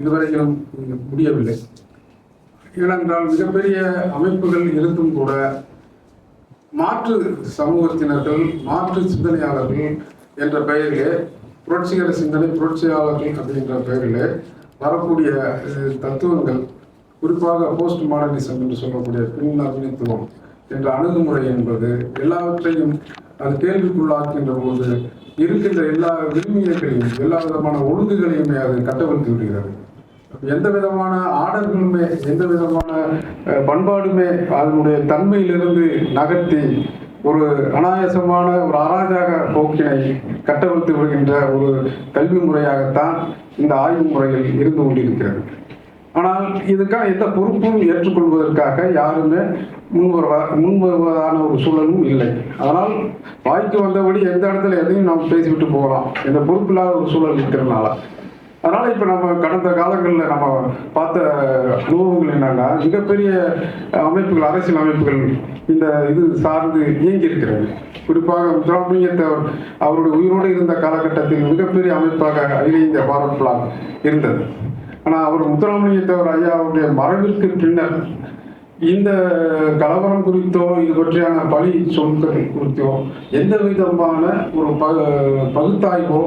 இதுவரையிலும் முடியவில்லை. ஏனென்றால் மிகப்பெரிய அமைப்புகள் இருந்தும் கூட மாற்று சமூகத்தினர்கள் மாற்று சிந்தனையாளர்கள் என்ற பெயரிலே புரட்சிகர சிந்தனை புரட்சியாளர்கள் அப்படின்ற பெயரிலே வரக்கூடிய தத்துவங்கள் குறிப்பாக போஸ்ட் மாடர்னிசம் என்று சொல்லக்கூடிய பின் நவீனத்துவம் என்ற அணுகுமுறை என்பது எல்லாவற்றையும் அது கேள்விக்குள்ளாக்குகின்ற போது இருக்கின்ற எல்லா விழுமியங்களையும் எல்லா விதமான ஒழுங்குகளையுமே அது கட்டவிழ்த்து விடுகிறது. எந்த விதமான ஆடல்களுமே எந்த விதமான பண்பாடுமே அதனுடைய தன்மையிலிருந்து நகர்த்தி ஒரு அனாயசமான ஒரு அராஜக போக்கினை கட்டவிழ்த்து விடுகின்ற ஒரு கல்வி முறையாகத்தான் இந்த ஆய்வு முறையில் இருந்து கொண்டிருக்கிறது. ஆனால் இதுக்கான எந்த பொறுப்பும் ஏற்றுக்கொள்வதற்காக யாருமே முன்வருவா முன்வருவதான ஒரு சூழலும் இல்லை. அதனால் வாய்க்கு வந்தபடி எந்த இடத்துல எதையும் நாம் பேசிவிட்டு போகலாம். இந்த பொறுப்பில்லாத ஒரு சூழல் இருக்கிறதுனால. அதனால இப்ப நம்ம கடந்த காலங்களில் நம்ம பார்த்த அனுபவங்கள் என்னன்னா மிகப்பெரிய அமைப்புகள் அரசியல் அமைப்புகள் இந்த இது சார்ந்து இயங்கி இருக்கிறது குறிப்பாக முத்துராமலிங்கத்தவர் அவருடைய உயிரோடு இருந்த காலகட்டத்தில் மிகப்பெரிய அமைப்பாக அகில இந்திய பாரத் பிளாக் இருந்தது. ஆனால் அவர் முத்துராமலிங்கத்தவர் ஐயா அவருடைய மறைவிற்கு பின்னர் இந்த கலவரம் குறித்தோ இது பற்றியான பழி சொற்கள் குறித்தோ எந்த விதமான ஒரு ப பகுத்தாய்வோ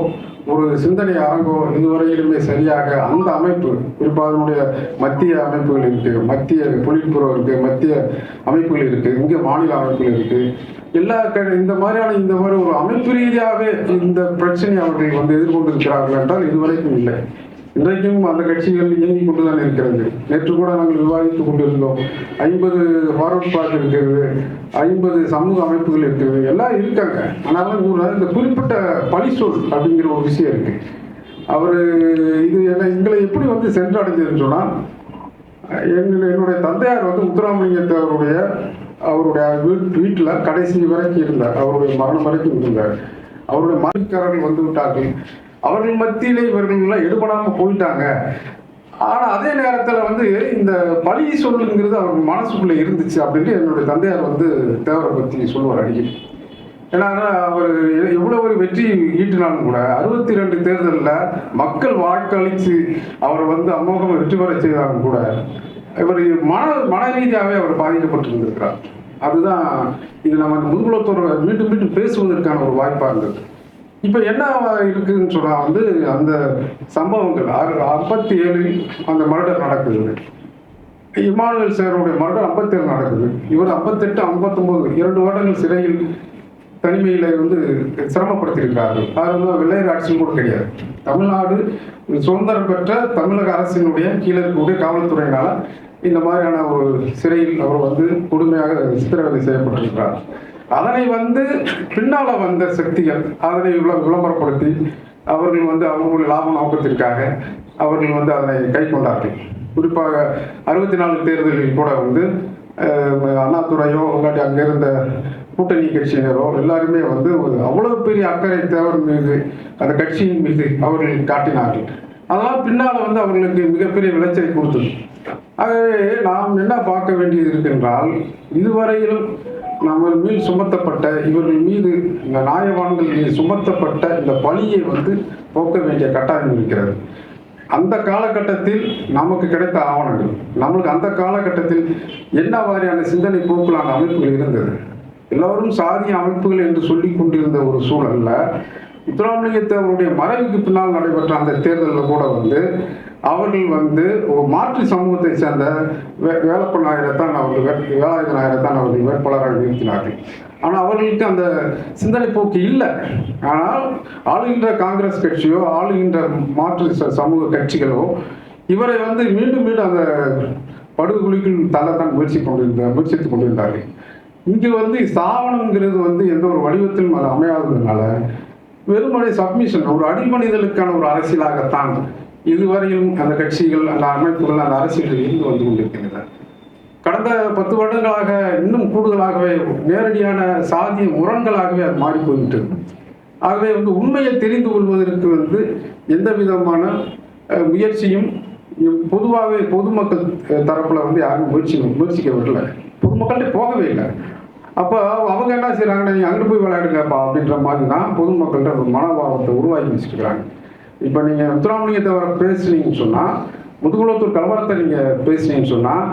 ஒரு சிந்தனை அரங்கோ இதுவரையிலுமே சரியாக அந்த அமைப்பு குறிப்பாக அதனுடைய மத்திய அமைப்புகள் இருக்கு மத்திய தொழில்புறம் இருக்கு மத்திய அமைப்புகள் இருக்கு இங்கே மாநில அமைப்புகள் இருக்கு. எல்லா க இந்த மாதிரியான இந்த மாதிரி ஒரு அமைப்பு ரீதியாகவே இந்த பிரச்சனை அவர்கள் வந்து எதிர்கொண்டிருக்கிறார்கள் என்றால் இதுவரைக்கும் இல்லை. இன்றைக்கும் அந்த கட்சிகள் இயங்கிக் கொண்டுதான் இருக்கிறது. நேற்று கூட நாங்கள் விவாதித்துக் கொண்டிருந்தோம். ஐம்பது ஃபார்வர்ட் பார்க் இருக்கிறது ஐம்பது சமூக அமைப்புகள் இருக்கிறது எல்லாம் இருக்காங்க. ஆனாலும் இந்த குறிப்பிட்ட பழிச்சொல் அப்படிங்கிற ஒரு விஷயம் இருக்கு. அவர் இது என்ன எங்களை எப்படி வந்து சென்றடைஞ்சதுன்னு சொன்னால் எங்கள் என்னுடைய தந்தையார் வந்து முத்துராமலிங்கத்தை அவருடைய அவருடைய வீட் வீட்டில் கடைசி வரைக்கும் இருந்தார். அவருடைய மரணம் வரைக்கும் இருந்தார். அவருடைய மனைவிக்காரர்கள் வந்து விட்டார்கள். அவர்கள் மத்தியிலே இவர்கள் எல்லாம் எடுபடாம போயிட்டாங்க. ஆனா அதே நேரத்துல வந்து இந்த பழி சொல்லுங்கிறது அவர் மனசுக்குள்ள இருந்துச்சு அப்படின்ட்டு என்னுடைய தந்தையார் வந்து தேவரை பத்தி சொல்லுவார் அடிக்கடி. ஏன்னா அவர் எவ்வளோ ஒரு வெற்றி ஈட்டினாலும் கூட அறுபத்தி ரெண்டு தேர்தலில் மக்கள் வாக்களித்து அவரை வந்து அமோகம் வெற்றி பெற செய்தாலும் கூட இவர் மன மன ரீதியாகவே அவர் பாதிக்கப்பட்டிருந்திருக்கிறார். அதுதான் இது நம்ம முதுகுலத்தோட மீண்டும் மீண்டும் பேசுவதற்கான ஒரு வாய்ப்பாக இருந்தது. இப்போ என்ன இருக்குதுன்னு சொன்னா வந்து அந்த சம்பவங்கள் ஐம்பத்தி ஏழு அந்த மர்டர் நடக்குது. இமானுவேல் சேருடைய மர்டர் ஐம்பத்தேழு நடக்குது. இவர் ஐம்பத்தெட்டு ஐம்பத்தொம்போது இரண்டு வருடங்கள் சிறையில் தனிமையில வந்து சிரமப்படுத்தியிருக்கிறார்கள். அது வந்து வெள்ளையர் ஆட்சியும் கூட கிடையாது தமிழ்நாடு சுதந்திரம் பெற்ற தமிழக அரசினுடைய கீழே இருக்கக்கூடிய காவல்துறையினால இந்த மாதிரியான ஒரு சிறையில் அவர் வந்து கொடுமையாக சித்திரவதை செய்யப்பட்டிருக்கிறார். அதனை வந்து பின்னால வந்த சக்திகள் அதனை விளம்பரப்படுத்தி அவர்கள் வந்து அவர்களுடைய லாப நோக்கத்திற்காக அவர்கள் வந்து அதனை கை கொண்டார்கள் குறிப்பாக அறுபத்தி நாலு தேர்தலில் கூட வந்து அண்ணாதுறையோ இல்லாட்டி அங்கே இருந்த கூட்டணி கட்சியினரோ எல்லாருமே வந்து ஒரு அவ்வளவு பெரிய அக்கறை தேவர் மீது அந்த கட்சியின் மீது அவர்கள் காட்டினார்கள். அதனால் பின்னால் வந்து அவர்களுக்கு மிகப்பெரிய விளைச்சலை கொடுத்தது. ஆகவே நாம் என்ன பார்க்க வேண்டியது இருக்கின்றால் இதுவரையிலும் நம்ம மீது சுமத்தப்பட்ட இவர்கள் மீது இந்த நாயவான்கள் மீது சுமத்தப்பட்ட இந்த பழியை வந்து போக்க வேண்டிய கட்டாயம் இருக்கிறது. அந்த காலகட்டத்தில் நமக்கு கிடைத்த ஆவணங்கள் நம்மளுக்கு அந்த காலகட்டத்தில் என்ன மாதிரியான சிந்தனை போக்கலான அமைப்புகள் இருந்தது? எல்லோரும் சாதிய அமைப்புகள் என்று சொல்லிக் கொண்டிருந்த ஒரு சூழல்ல முத்துராமலிங்கத்தை மறைவுக்கு பின்னால் நடைபெற்ற அந்த தேர்தலில் கூட வந்து அவர்கள் வந்து மாற்று சமூகத்தை சேர்ந்த வே வேலப்ப நாயரைத்தான் அவர்கள் வே வேலாயுத நாயகத்தான் அவர்கள் வேட்பாளராக நிறுத்தினார்கள் ஆனால் அவர்களுக்கு அந்த சிந்தனை போக்கு இல்லை. ஆனால் ஆளுகின்ற காங்கிரஸ் கட்சியோ ஆளுகின்ற மாற்று ச- சமூக கட்சிகளோ இவரை வந்து மீண்டும் மீண்டும் அந்த படுகொலிக்குள் தள்ளத்தான் முயற்சி கொண்டிருந்த முயற்சித்துக் கொண்டிருந்தார்கள். இங்கு வந்து ஸ்தாபனம்ங்கிறது வந்து எந்த ஒரு வடிவத்திலும் அது அமையாததுனால வெறுமனை சப்மிஷன் ஒரு அடிமனிதலுக்கான ஒரு அரசியலாகத்தான் இதுவரையிலும் அந்த கட்சிகள் அந்த அமைப்புகள் அந்த அரசியலில் இருந்து வந்து கொண்டிருக்கின்றன. கடந்த பத்து வருடங்களாக இன்னும் கூடுதலாகவே நேரடியான சாதிய முரண்களாகவே அது மாறி போய்விட்டது ஆகவே வந்து உண்மையை தெரிந்து கொள்வதற்கு வந்து எந்த விதமான முயற்சியும் பொதுவாகவே பொதுமக்கள் தரப்பில் தரப்புல வந்து யாரும் முயற்சி முயற்சிக்க விடல பொதுமக்கள்கிட்ட போகவே இல்லை. அப்போ அவங்க என்ன செய்றாங்கன்னா நீங்கள் அங்கிட்டு போய் விளையாடுங்கப்பா அப்படின்ற மாதிரி தான் பொதுமக்கள்கிட்ட ஒரு மனோபாவத்தை உருவாக்கி வச்சுருக்காங்க இப்போ நீங்கள் முத்துராமலிங்கத்தை வர பேசுனீங்கன்னு சொன்னால் முதுகுளத்தூர் கலவரத்தை நீங்கள் பேசுனீங்கன்னு சொன்னால்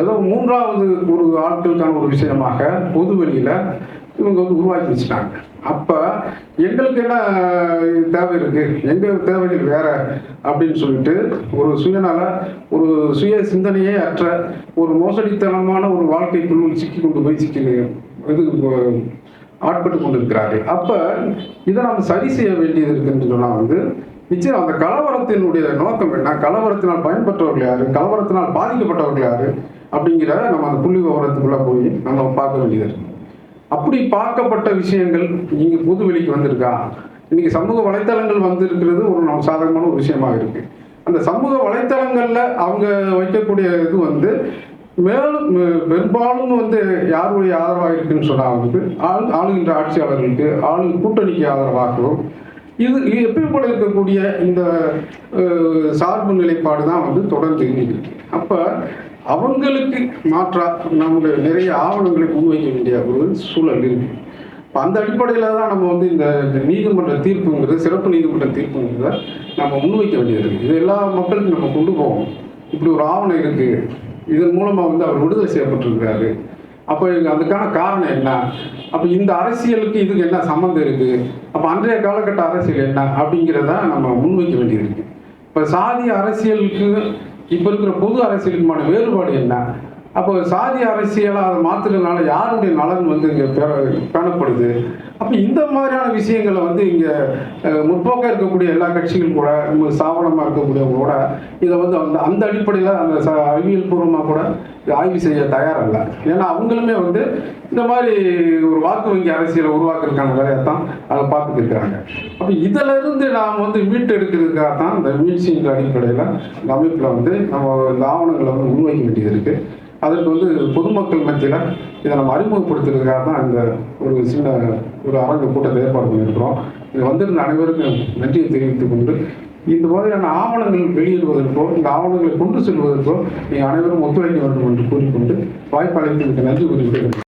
ஏதோ மூன்றாவது ஒரு ஆட்களுக்கான ஒரு விஷயமாக பொது வழியில் இவங்க வந்து உருவாக்கி வச்சுட்டாங்க. அப்போ எங்களுக்கு என்ன தேவை இருக்குது எங்கள் தேவைகள் வேற? அப்படின்னு சொல்லிட்டு ஒரு சுயநல ஒரு சுய சிந்தனையே அற்ற ஒரு மோசடித்தனமான ஒரு வாழ்க்கைக்குள் சிக்கி கொண்டு போய் சிக்கி இது ஆட்பட்டு கொண்டிருக்கிறார்கள். அப்போ இதை நம்ம சரி செய்ய வேண்டியது இருக்குன்னு சொன்னால் வந்து நிச்சயம் அந்த கலவரத்தினுடைய நோக்கம் என்ன? கலவரத்தினால் பயன்பெற்றவர்கள் யாரு? கலவரத்தினால் பாதிக்கப்பட்டவர்கள் யாரு? அப்படிங்கிற நம்ம அந்த புள்ளி விவரத்துக்குள்ள போய் நம்ம பார்க்க வேண்டியது இருக்கு. அப்படி பார்க்கப்பட்ட விஷயங்கள் இங்க புதுவெளிக்கு வந்திருக்கா? இன்னைக்கு சமூக வலைத்தளங்கள் வந்திருக்கிறது ஒரு நம்ம சாதகமான ஒரு விஷயமா இருக்கு. அந்த சமூக வலைத்தளங்கள்ல அவங்க வைக்கக்கூடிய இது வந்து மேலும் பெரும்பாலும் வந்து யாருடைய ஆதரவாக இருக்குன்னு சொன்னா வந்து ஆள் ஆளுகின்ற ஆட்சியாளர்களுக்கு ஆளு கூட்டணிக்கு ஆதரவாகவும் இது எப்பயும் போல இருக்கக்கூடிய இந்த சார்பு நிலைப்பாடு தான் வந்து தொடர்ந்து இருக்கு. அப்போ அவங்களுக்கு மாற்றாக நம்முடைய நிறைய ஆவணங்களை முன்வைக்க வேண்டிய ஒரு சூழல் இருக்கு. இப்போ அந்த அடிப்படையில் தான் நம்ம வந்து இந்த இந்த நீதிமன்ற தீர்ப்புங்கிறது சிறப்பு நீதிமன்ற தீர்ப்புங்கிறத நம்ம முன்வைக்க வேண்டியது இது எல்லா மக்களுக்கும் நம்ம கொண்டு போவோம் இப்படி ஒரு ஆவணம் இருக்கு. இதன் மூலமாக வந்து அவர் விடுதலை செய்யப்பட்டிருக்கிறாரு. அப்போ அதுக்கான காரணம் என்ன? அப்போ இந்த அரசியலுக்கு இதுக்கு என்ன சம்மந்தம் இருக்கு? அப்போ அன்றைய காலகட்ட அரசியல் என்ன? அப்படிங்கிறத நம்ம முன்வைக்க வேண்டியது இருக்கு இப்போ சாதி அரசியலுக்கு இப்போ இருக்கிற பொது அரசியலுக்குமான வேறுபாடு என்ன? அப்போ சாதி அரசியலை அதை மாற்றுறதுனால யாருடைய நலன் வந்து இங்கே காணப்படுது அப்போ இந்த மாதிரியான விஷயங்களை வந்து இங்கே முற்போக்காக இருக்கக்கூடிய எல்லா கட்சிகள் கூட நம்ம சாவணமாக இருக்கக்கூடியவங்க கூட இதை வந்து அந்த அந்த அடிப்படையில் அந்த ச அறிவியல் பூர்வமாக கூட ஆய்வு செய்ய தயாரல்ல. ஏன்னா அவங்களுமே வந்து இந்த மாதிரி ஒரு வாக்கு வங்கி அரசியலை உருவாக்குறதுக்கான வேலையை தான் அதை பார்த்துட்டு அப்போ இதிலிருந்து நாம் வந்து மீட்டெடுக்கிறதுக்காக தான் இந்த மீட்சிங்கிற அடிப்படையில் இந்த அமைப்பில் வந்து நம்ம இந்த ஆவணங்களை வந்து முன்வைக்க வேண்டியது இருக்குது அதற்கு வந்து பொதுமக்கள் மத்தியில் இதை நம்ம அறிமுகப்படுத்துறதுக்காக தான் இந்த ஒரு சின்ன ஒரு அரங்க கூட்டத்தை ஏற்பாடு பண்ணியிருக்கிறோம். இது வந்திருந்த அனைவருக்கும் நன்றியை தெரிவித்துக் கொண்டு இந்த மாதிரியான ஆவணங்கள் வெளியிடுவதற்கோ இந்த ஆவணங்களை கொண்டு செல்வதற்கோ நீங்கள் அனைவரும் ஒத்துழைக்க வேண்டும் என்று கூறிக்கொண்டு வாய்ப்பு அளித்ததுக்கு நன்றி கூறி